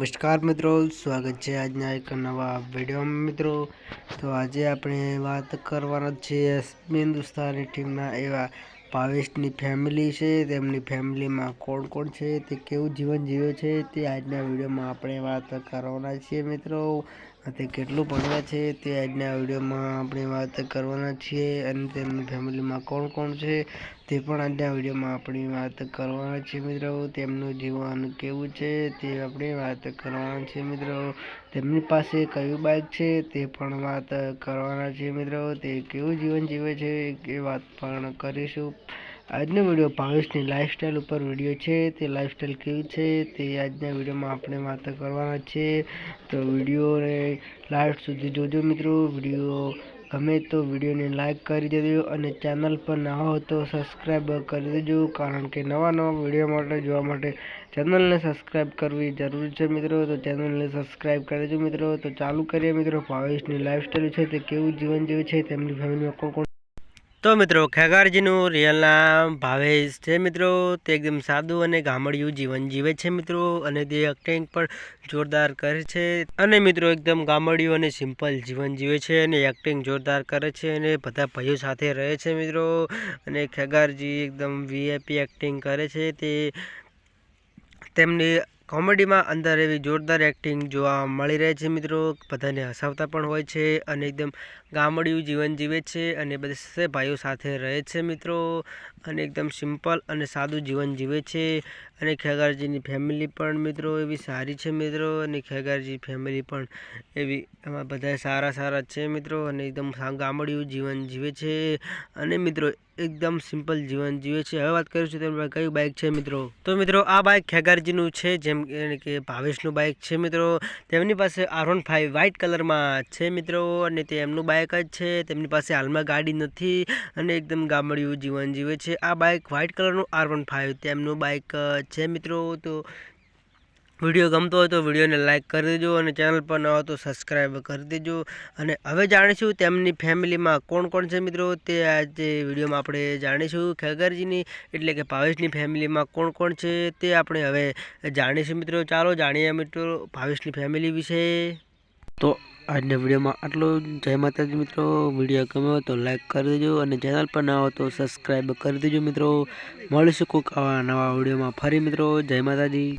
નમસ્કાર મિત્રો, સ્વાગત છે આજના એક નવા વિડીયોમાં મિત્રો. તો આજે આપણે વાત કરવાના છીએ હિન્દુસ્તાની ટીમના એવા ભાવેશની ફેમિલી છે. તેમની ફેમિલીમાં કોણ કોણ છે, તે કેવું જીવન જીવે છે તે આજના વિડીયોમાં આપણે વાત કરવાના છીએ મિત્રો. તે કેટલું ભણ્યા છે તે આજના વિડીયોમાં આપણે વાત કરવાના છીએ અને તેમની ફેમિલીમાં કોણ કોણ છે તે પણ આજના વિડીયોમાં આપણે વાત કરવાના છીએ મિત્રો. તેમનું જીવન કેવું છે તે આપણે વાત કરવાના છીએ મિત્રો. તેમની પાસે કયું બાઇક છે તે પણ વાત કરવાના છીએ મિત્રો. તે કેવું જીવન જીવે છે એ વાત પણ કરીશું. આજનો વીડિયો ભાવેશની લાઇફસ્ટાઈલ ઉપર વીડિયો છે. તે લાઇફસ્ટાઈલ કેવી છે? તે આજના વિડીયોમાં આપણે વાત કરવાના છે. તો વિડીયોને લાસ્ટ સુધી જોજો મિત્રો. વીડિયો ગમે તો વિડીયોને લાઇક કરી દેજો અને ચેનલ પર ના હો તો સબસ્ક્રાઈબ કરી દેજો. કારણ કે નવા નવા વીડિયો માટે જોવા માટે ચેનલને સબસ્ક્રાઈબ કરવી જરૂરી છે મિત્રો. તો ચેનલને સબસ્ક્રાઈબ કરી દેજો મિત્રો. તો ચાલુ કરીએ મિત્રો. ભાવેશની લાઇફસ્ટાઈલ છે તે કેવું જીવન જીવે છે? તેમની ફેમિલીમાં કોણ કોણ તો મિત્રો, ખેગારજીનું રિયલના ભાવેશ છે મિત્રો. તે એકદમ સાદું અને ગામડિયું જીવન જીવે છે મિત્રો અને તે એક્ટિંગ પણ જોરદાર કરે છે. અને મિત્રો, એકદમ ગામડિયું અને સિમ્પલ જીવન જીવે છે અને એક્ટિંગ જોરદાર કરે છે અને બધા ભાઈઓ સાથે રહે છે મિત્રો. અને ખેગારજી એકદમ વીઆઈપી એક્ટિંગ કરે છે. તે તેમની કોમેડીમાં અંદર એવી જોરદાર એક્ટિંગ જોવા મળી રહે છે મિત્રો. બધાને હસાવતા પણ હોય છે અને એકદમ ગામડિયું જીવન જીવે છે અને બધા ભાઈઓ સાથે રહે છે મિત્રો. અને એકદમ સિમ્પલ અને સાદું જીવન જીવે છે. અને ખેગારજીની ફેમિલી પણ મિત્રો એવી સારી છે મિત્રો. અને ખેગારજી ફેમિલી પણ એવી એમાં બધા સારા સારા છે મિત્રો. અને એકદમ ગામડિયું જીવન જીવે છે. અને મિત્રો એકદમ સિમ્પલ જીવન જીવે છે. હવે વાત કરીશું તેમની કયું બાઇક છે મિત્રો? તો મિત્રો, આ બાઇક ખેગારજીનું છે, જેમ કે ભાવેશનું બાઇક છે મિત્રો. તેમની પાસે આર વન ફાઇવ વ્હાઇટ કલરમાં છે મિત્રો, અને તે એમનું બાઇક જ છે. તેમની પાસે હાલમાં ગાડી નથી, અને એકદમ ગામડિયું જીવન જીવે છે. આ બાઇક વ્હાઇટ કલરનું આર વન ફાઇવ તેમનું બાઇક છે મિત્રો. તો વીડિયો ગમતો હોય તો વિડીયોને લાઇક કરી દેજો અને ચેનલ પર ન હોય તો સબસ્ક્રાઈબ કરી દેજો. અને હવે જાણીશું તેમની ફેમિલીમાં કોણ કોણ છે મિત્રો? તે આજે વિડીયોમાં આપણે જાણીશું. ખેગરજીની એટલે કે ભાવેશની ફેમિલીમાં કોણ કોણ છે તે આપણે હવે જાણીશું મિત્રો. ચાલો જાણીએ મિત્રો ભાવેશની ફેમિલી વિશે. તો આજના વિડીયોમાં આટલું જય માતાજી મિત્રો. વીડિયો ગમ્યો તો લાઇક કરી દેજો અને ચેનલ પર ના હોય તો સબસ્ક્રાઈબ કરી દેજો મિત્રો. મળીશું કોઈક આવા નવા વિડીયોમાં. ફરી મિત્રો, જય માતાજી.